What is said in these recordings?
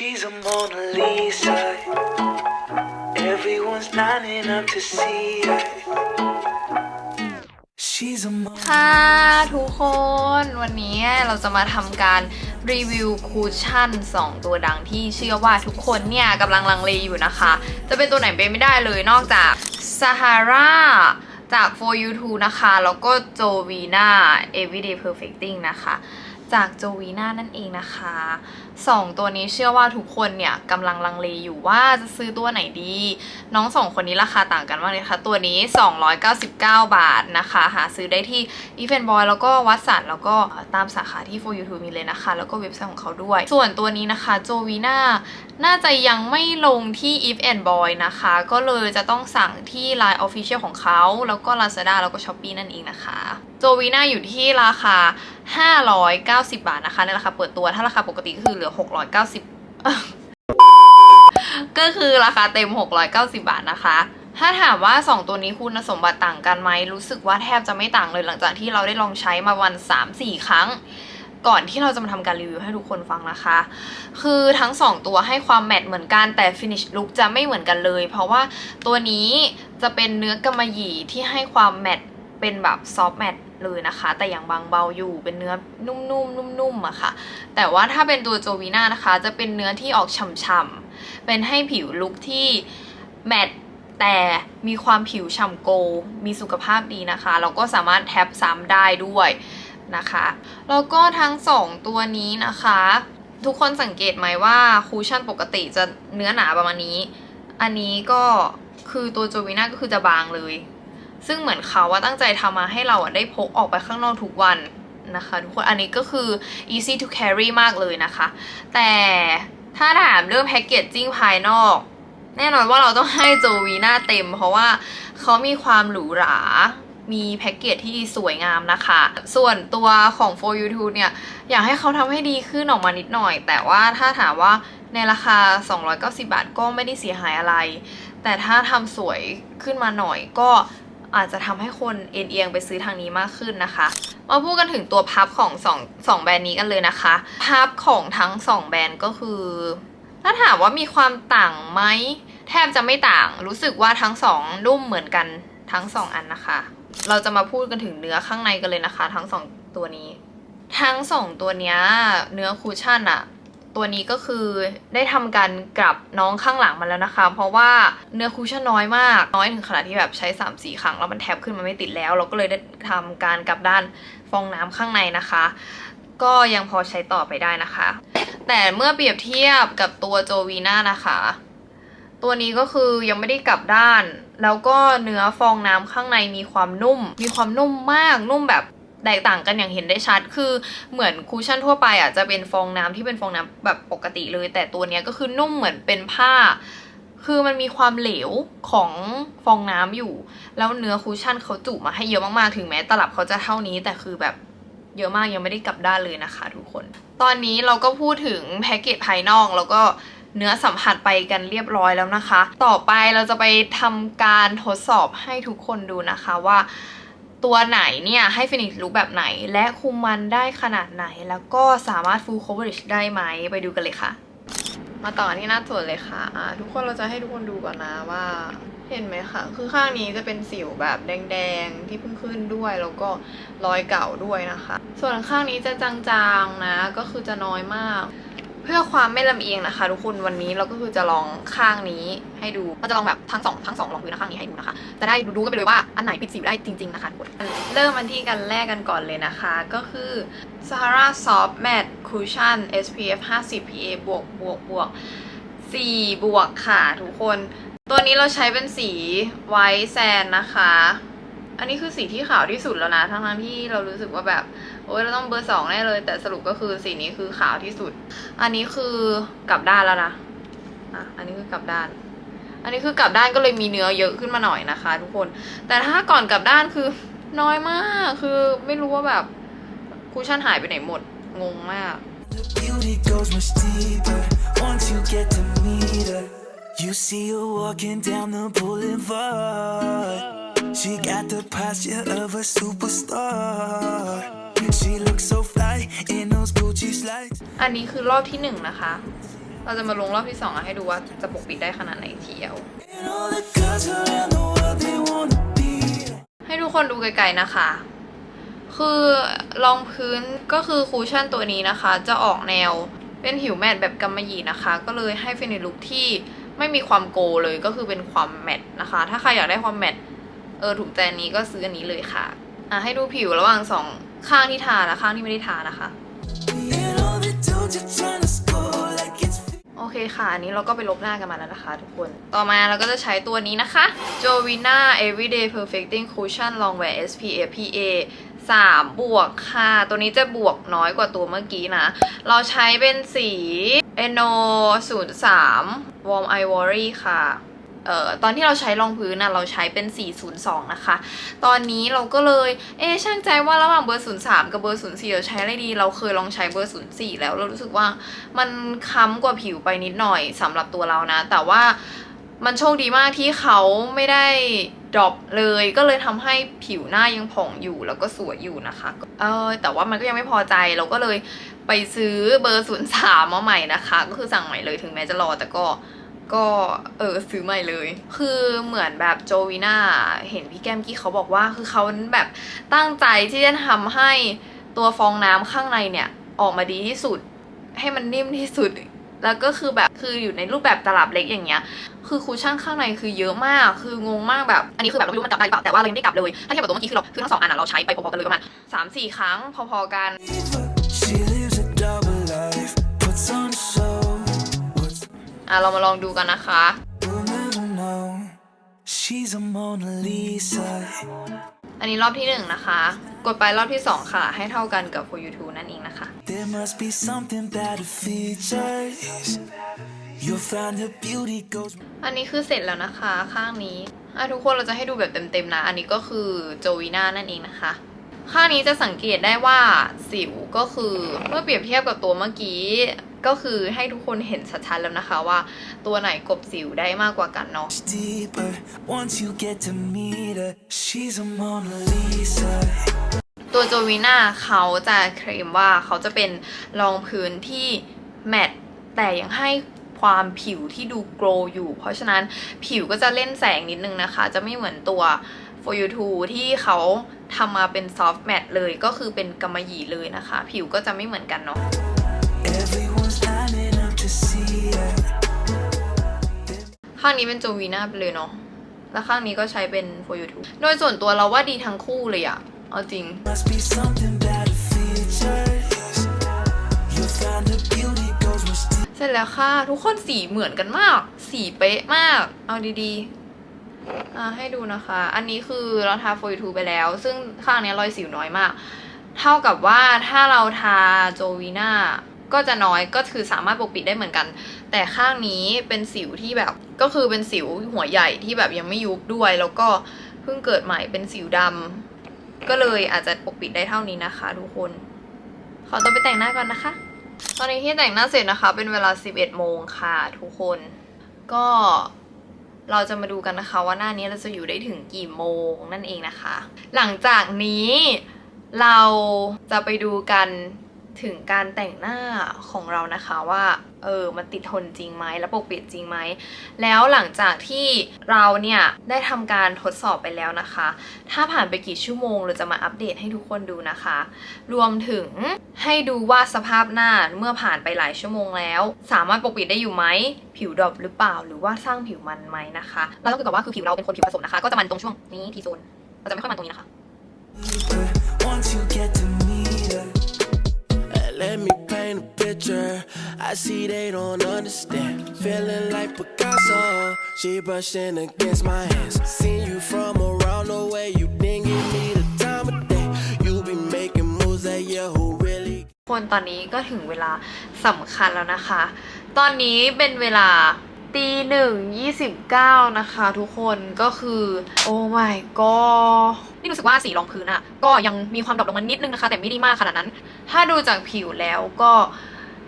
She's a Mona Lisa. Everyone's lining up to see her. She's a Mona ค่ะ ทุกคนวันนี้เราจะมาทำการรีวิวคูชั่น 2 ตัวดังที่เชื่อว่าทุกคนเนี่ยกำลังลังเลอยู่นะคะ จะเป็นตัวไหนไปไม่ได้เลยนอกจาก Sahara จาก For You To นะคะ แล้วก็ Jovina Everyday Perfecting นะคะ จาก Jovina นั่นเองนะคะ 2ตัวนี้เชื่อว่าทุกคนเนี่ยกำลังลังเลอยู่ว่าจะซื้อตัวไหนดี น้องสองคนนี้ราคาต่างกันมากเลยค่ะ ตัวนี้ 299 บาทนะคะ หาซื้อได้ที่ e v e n Boy แล้วก็วัดสันแล้วก็ตามสาขาที่ For YouTube มีเลยนะคะ แล้วก็เว็บไซต์ของเขาด้วย ส่วนตัวนี้นะคะโจวีน่าน่าจะยังไม่ลงที่ Eve and Boy นะคะ ก็เลยจะต้องสั่งที่ Line Official ของเขา แล้วก็ Lazada แล้วก็ Shopee นั่นเองนะคะโจวีน่าอยู่ที่ราคา 590 บาทนะคะในราคาเปิดตัวถ้าราคาปกติก็คือเหลือ 690 ก็คือราคาเต็ม 690 บาทนะคะถ้าถามว่า 2 ตัวนี้คุณสมบัติต่างกันไหมรู้สึกว่าแทบจะไม่ต่างเลยหลังจากที่เราได้ลองใช้มาวัน 3-4 ครั้ง ก่อนที่เราจะมาทำการรีวิวให้ทุกคนฟังนะคะ คือทั้ง 2 ตัวให้ความแมตต์เหมือนกันแต่ finish look จะไม่เหมือนกันเลย เพราะว่าตัวนี้จะเป็นเนื้อกำมะหยี่ที่ให้ความแมตต์เป็นแบบซอฟต์แมตต์ เลยนะคะ แต่อย่างบางเบาอยู่เป็นเนื้อนุ่มๆนุ่มๆอะค่ะ แต่ว่าถ้าเป็นตัวโจวีน่านะคะ จะเป็นเนื้อที่ออกฉ่ำๆเป็นให้ผิวลุกที่แมตต์แต่มีความผิวฉ่ำโกลมีสุขภาพดีนะคะ แล้วก็สามารถแท็บซ้ำได้ด้วยนะคะ แล้วก็ทั้งสองตัวนี้นะคะ ทุกคนสังเกตไหมว่าคูชั่นปกติจะเนื้อหนาประมาณนี้ อันนี้ก็คือตัวโจวิน่าก็คือจะบางเลย ซึ่งเหมือนเขาว่าตั้งใจทำมาให้เราอะได้พกออกไปข้างนอกทุกวันนะคะทุกคนอันนี้ก็คือ easy to carry มากเลยนะคะ แต่ถ้าถามเรื่องแพ็กเกจจิ้งภายนอก แน่นอนว่าเราต้องให้โจวีน่าเต็ม เพราะว่าเขามีความหรูหรามีแพ็กเกจที่สวยงามนะคะ ส่วนตัวของ For You To เนี่ย อยากให้เขาทำให้ดีขึ้นออกมานิดหน่อย แต่ว่าถ้าถามว่าในราคา 290 บาทก็ไม่ได้เสียหายอะไร แต่ถ้าทำสวยขึ้นมาหน่อยก็ อาจจะทำให้คนเอ็นเอียงไปซื้อทางนี้มากขึ้นนะคะ มาพูดกันถึงตัวพับของสองสองแบรนด์นี้กันเลยนะคะ พับของทั้งสองแบรนด์ก็คือ ถ้าถามว่ามีความต่างไหมแทบจะไม่ต่าง รู้สึกว่าทั้งสองนุ่มเหมือนกันทั้งสองอันนะคะ เราจะมาพูดกันถึงเนื้อข้างในกันเลยนะคะ ทั้งสองตัวนี้ ทั้งสองตัวเนี้ยเนื้อคูชั่นอะ ตัวนี้ก็คือได้ทำการกลับน้องข้างหลังมาแล้วนะคะ เพราะว่าเนื้อคูชั่นน้อยมาก น้อยถึงขนาดที่แบบใช้3-4ครั้งแล้วมันแทบขึ้นมาไม่ติดแล้ว เราก็เลยได้ทำการกลับด้านฟองน้ำข้างในนะคะ ก็ยังพอใช้ต่อไปได้นะคะ แต่เมื่อเปรียบเทียบกับตัวโจวีน่านะคะ ตัวนี้ก็คือยังไม่ได้กลับด้านแล้วก็เนื้อฟองน้ำข้างในมีความนุ่ม มีความนุ่มมาก นุ่มแบบ แตกต่างกันอย่างเห็นได้ชัด คือเหมือนคูชั่นทั่วไปอะจะเป็นฟองน้ำที่เป็นฟองน้ำแบบปกติเลย แต่ตัวเนี้ยก็คือนุ่มเหมือนเป็นผ้า คือมันมีความเหลวของฟองน้ำอยู่ แล้วเนื้อคูชั่นเขาจุมาให้เยอะมากๆ ถึงแม้ตลับเขาจะเท่านี้ แต่คือแบบเยอะมากยังไม่ได้กลับด้านเลยนะคะ ทุกคน ตอนนี้เราก็พูดถึงแพ็กเกจภายนอกแล้วก็เนื้อสัมผัสไปกันเรียบร้อยแล้วนะคะ ต่อไปเราจะไปทำการทดสอบให้ทุกคนดูนะคะว่า ตัวไหนเนี่ย ให้ฟินิชลุคแบบไหน และคุมมันได้ขนาดไหน แล้วก็สามารถ full coverage ได้ไหมไปดูกันเลยค่ะ มาต่อที่หน้าส่วนเลยค่ะอ่าทุกคนเราจะให้ทุกคนดูก่อนนะว่าเห็นไหมคะคือข้างนี้จะเป็นสิวแบบแดงๆ ที่เพิ่งขึ้นด้วย แล้วก็รอยเก่าด้วยนะคะ ส่วนข้างนี้จะจางๆนะ ก็คือจะน้อยมาก พื่อความไม่ลำเอียงนะคะ ทุกคนวันนี้เราก็คือจะลองข้างนี้ให้ดูเราจะลองแบบทั้งสองทั้งสองลองพื้นข้างนี้ให้ดูนะคะ จะได้รู้กันไปเลยว่าอันไหนปิดสิวได้จริง ๆ นะคะทุกคนเริ่มมันที่กันแรกกันก่อนเลยนะคะ ก็คือ Sahara Soft Matte Cushion SPF 50 PA บวกบวกบวก4บวกค่ะทุกคน ตัวนี้เราใช้เป็นสีไวท์แซนนะคะ อันนี้คือสีที่ขาวที่สุดแล้วนะ ทั้งทั้งๆที่เรารู้สึกว่าแบบ โอ๊ยเราต้องเบอร์สองแน่เลย แต่สรุปก็คือสีนี้คือขาวที่สุด อันนี้คือกลับด้านแล้วนะอะอันนี้คือกลับด้าน อันนี้คือกลับด้านก็เลยมีเนื้อเยอะขึ้นมาหน่อยนะคะ ทุกคน แต่ถ้าก่อนกลับด้านคือน้อยมาก คือไม่รู้ว่าแบบคูชั่นหายไปไหนหมด งงมาก You see her walking down the boulevard. She got the posture of a superstar. She looks so fly in those Gucci slides. อันนี้คือรอบที่หนึ่งนะคะ เราจะมาลงรอบที่สองอะให้ดูว่าจะปกปิดได้ขนาดไหนเที่ยว And all the girls around the world, they wanna be. ให้ทุกคนดูไกลๆนะคะ คือรองพื้นก็คือคูชั่นตัวนี้นะคะ จะออกแนวเป็นผิวแมตต์แบบกำมะหยี่นะคะ ก็เลยให้เป็นในลุคที่ไม่มีความโกลเลยก็คือเป็นความแมตต์นะคะ ถ้าใครอยากได้ความแมตต์เออถูกใจอันนี้ก็ซื้ออันนี้เลยค่ะ อะให้ดูผิวระหว่างสอง ข้างที่ทาและข้างที่ไม่ได้ทานะคะ โอเคค่ะ อันนี้เราก็ไปลบหน้ากันมาแล้วนะคะทุกคน ต่อมาเราก็จะใช้ตัวนี้นะคะ Jovina Everyday Perfecting Cushion Longwear SPF PA 3 บวกค่ะ ตัวนี้จะบวกน้อยกว่าตัวเมื่อกี้นะ เราใช้เป็นสี Eno 03 Warm Ivory ค่ะ เอ่อตอนที่เราใช้รองพื้นนะเราใช้เป็น 402 นะคะ ตอนนี้เราก็เลยเอ๊ช่างใจว่าระหว่างเบอร์ 03 กับเบอร์ 04 เราใช้อะไรดี เราเคยลองใช้เบอร์ 04 แล้วเรารู้สึกว่ามันค้ำกว่าผิวไปนิดหน่อยสำหรับตัวเรานะ แต่ว่ามันโชคดีมากที่เขาไม่ได้ดรอปเลยก็เลยทำให้ผิวหน้ายังผ่องอยู่แล้วก็สวยอยู่นะคะ เออแต่ว่ามันก็ยังไม่พอใจเราก็เลยไปซื้อเบอร์ 03 มาใหม่นะคะ ก็คือสั่งใหม่เลยถึงแม้จะรอแต่ก็ ก็เออซื้อใหม่เลย คือเหมือนแบบโจวีน่าเห็นพี่แก้มกี้เขาบอกว่า คือเขาแบบตั้งใจที่จะทำให้ตัวฟองน้ำข้างในเนี่ย ออกมาดีที่สุด ให้มันนิ่มที่สุด แล้วก็คือแบบคืออยู่ในรูปแบบตลับเล็กอย่างเงี้ย คือคูชั่นข้างในคือเยอะมาก คืองงมากแบบ อันนี้คือแบบเราไม่รู้มันกลับได้หรือเปล่าแต่ว่าเรายังไม่ได้กลับเลย ถ้าเทียบกับตัวเมื่อกี้คือเราคือทั้งสองอันอะเราใช้ไปพอๆกันเลยประมาณสามสี่ครั้งพอๆกัน อะเรามาลองดูกันนะคะ we'll never know. She's a Mona Lisa. อันนี้รอบที่หนึ่งนะคะ กดไปรอบที่สองค่ะ ให้เท่ากันกับ for you to นั่นเองนะคะ There must be something about her features. You'll find her beauty goes. อันนี้คือเสร็จแล้วนะคะ ข้างนี้อะทุกคนเราจะให้ดูแบบเต็มๆนะ อันนี้ก็คือโจวีน่านั่นเองนะคะข้างนี้จะสังเกตได้ว่าสิวก็คือเมื่อเปรียบเทียบกับตัวเมื่อกี้ ก็คือให้ทุกคนเห็นชัดๆแล้วนะคะว่าตัวไหนกลบสิวได้มากกว่ากันเนาะ deeper once you get to meet her. She's a Mona Lisa. ตัวโจวีน่าเขาจะเคลมว่าเขาจะเป็นรองพื้นที่แมตต์แต่ยังให้ความผิวที่ดูโกลว์อยู่ เพราะฉะนั้นผิวก็จะเล่นแสงนิดนึงนะคะ จะไม่เหมือนตัว for you to ที่เขาทำมาเป็นซอฟต์แมตต์เลยก็คือเป็นกำมะหยี่เลยนะคะ ผิวก็จะไม่เหมือนกันเนาะ ข้างนี้เป็นโจวีน่าไปเลยเนาะ แล้วข้างนี้ก็ใช้เป็น for you to โดยส่วนตัวเราว่าดีทั้งคู่เลยอะเอาจริง Must be something about her features. You'll find her beauty goes much deeper. เสร็จแล้วค่ะ ทุกคนสีเหมือนกันมาก สีเป๊ะมาก เอาดีๆอะให้ดูนะคะ อันนี้คือเราทาโฟยทูไปแล้ว ซึ่งข้างเนี้ยรอยสิวน้อยมาก เท่ากับว่าถ้าเราทาโจวีน่า ก็จะน้อยก็คือสามารถปกปิดได้เหมือนกัน แต่ข้างนี้เป็นสิวที่แบบก็คือเป็นสิวหัวใหญ่ที่แบบยังไม่ยุบด้วย แล้วก็เพิ่งเกิดใหม่เป็นสิวดำก็เลยอาจจะปกปิดได้เท่านี้นะคะ ทุกคน ขอตัวไปแต่งหน้าก่อนนะคะ ตอนนี้ที่แต่งหน้าเสร็จนะคะ เป็นเวลา 11 โมงค่ะ ทุกคน ก็เราจะมาดูกันนะคะว่าหน้านี้เราจะอยู่ได้ถึงกี่โมงนั่นเองนะคะ หลังจากนี้เราจะไปดูกัน ถึงการแต่งหน้าของเรานะคะว่าเออมันติดทนจริงไหมและปกปิดจริงไหม แล้วหลังจากที่เราเนี่ยได้ทำการทดสอบไปแล้วนะคะ ถ้าผ่านไปกี่ชั่วโมงเราจะมาอัปเดตให้ทุกคนดูนะคะ รวมถึงให้ดูว่าสภาพหน้าเมื่อผ่านไปหลายชั่วโมงแล้ว สามารถปกปิดได้อยู่ไหม ผิวดรอปหรือเปล่า หรือว่าสร้างผิวมันไหมนะคะแล้วก็คือกับว่าคือผิวเราเป็นคนผิวผสมนะคะ ก็จะมันตรงช่วงนี้ทีโซนเราจะไม่ค่อยมันตรงนี้นะคะ Let me paint a picture. I see they don't understand. Feeling like Picasso. She brushing against my hands. Seen you from around the way. You didn't give me the time of day. You be making moves that you who really คนตอนนี้ก็ถึงเวลาสำคัญแล้วนะคะ ตอนนี้เป็นเวลา ตีหนึ่งยี่สิบเก้านะคะทุกคนก็คือโอ้ my god นี่รู้สึกว่าสีรองพื้นอะก็ยังมีความดรอปลงมานิดนึงนะคะ แต่ไม่ได้มากขนาดนั้น ถ้าดูจากผิวแล้วก็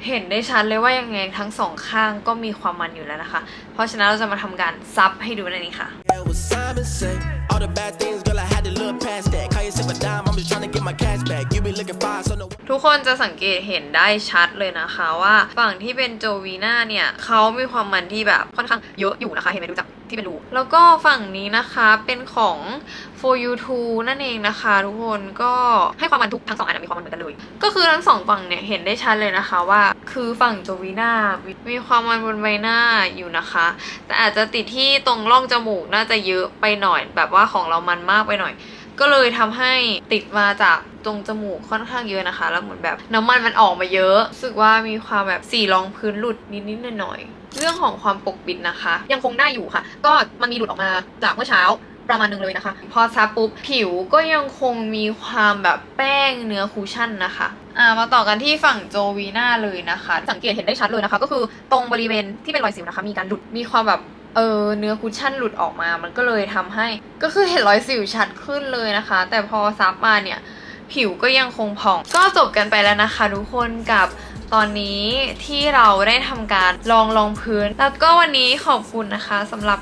เห็นได้ชัดเลยว่ายังไงทั้งสองข้างก็มีความมันอยู่แล้วนะคะ เพราะฉะนั้นเราจะมาทำการซับให้ดูนั่นเองค่ะ what Simon say. All the bad things, girl, I had to look past that. Call yourself a dime, I'm just trying to get my cash back. You be looking fine, so no. ทุกคนจะสังเกตเห็นได้ชัดเลยนะคะว่าฝั่งที่เป็นโจวีน่าเนี่ยเขามีความมันที่แบบค่อนข้างเยอะอยู่นะคะเห็นไหมดูจากที่เป็นรูแล้วก็ฝั่งนี้นะคะเป็นของ for you t o นั่นเองนะคะ ทุกคนก็ให้ความมันทุกทั้งสองอันมีความมันเหมือนกันเลย ก็คือทั้งสองฝั่งเนี่ยเห็นได้ชัดเลยนะคะว่า คือฝั่งโจวีน่ามีความมันบนใบหน้าอยู่นะคะ แต่อาจจะติดที่ตรงร่องจมูกน่าจะเยอะไปหน่อย แบบว่าของเรามันมากไปหน่อย ก็เลยทำให้ติดมาจากตรงจมูกค่อนข้างเยอะนะคะ แล้วเหมือนแบบน้ำมันมันออกมาเยอะรู้สึกว่ามีความแบบสีรองพื้นหลุดนิดๆหน่อยๆเรื่องของความปกปิดนะคะ ยังคงได้อยู่ค่ะ ก็มันมีหลุดออกมาจากเมื่อเช้า ประมาณหนึงเลยนะคะ พอซับปุ๊บผิวก็ยังคงมีความแบบแป้งเนื้อคูชั่นนะคะอ่ามาต่อกันที่ฝั่งโจวีน่าเลยนะคะ สังเกตเห็นได้ชัดเลยนะคะ ก็คือตรงบริเวณที่เป็นรอยสิวนะคะ มีการหลุดมีความแบบเออเนื้อคุชชั่นหลุดออกมา มันก็เลยทำให้ ก็คือเห็นรอยสิวชัดขึ้นเลยนะคะ แต่พอซับมาเนี่ย ผิวก็ยังคงผ่อง ก็จบกันไปแล้วนะคะ ทุกคนกับตอนนี้ที่เราได้ทำการลองลองพื้น แล้วก็วันนี้ขอบคุณนะคะสำหรับ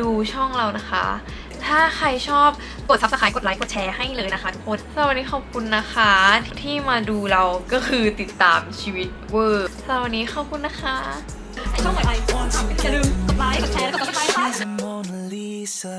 ดูช่องเรานะคะ ถ้าใครชอบกด subscribe กดไลค์กดแชร์ให้เลยนะคะทุกคนสวัสดีขอบคุณนะคะ ที่มาดูเราก็คือติดตามชีวิตเวอร์สวัสดีขอบคุณนะคะช่องใหม่ๆอย่าลืมกดไลค์กดแชร์แล้วกด subscribe ค่ะ She's a Mona Lisa.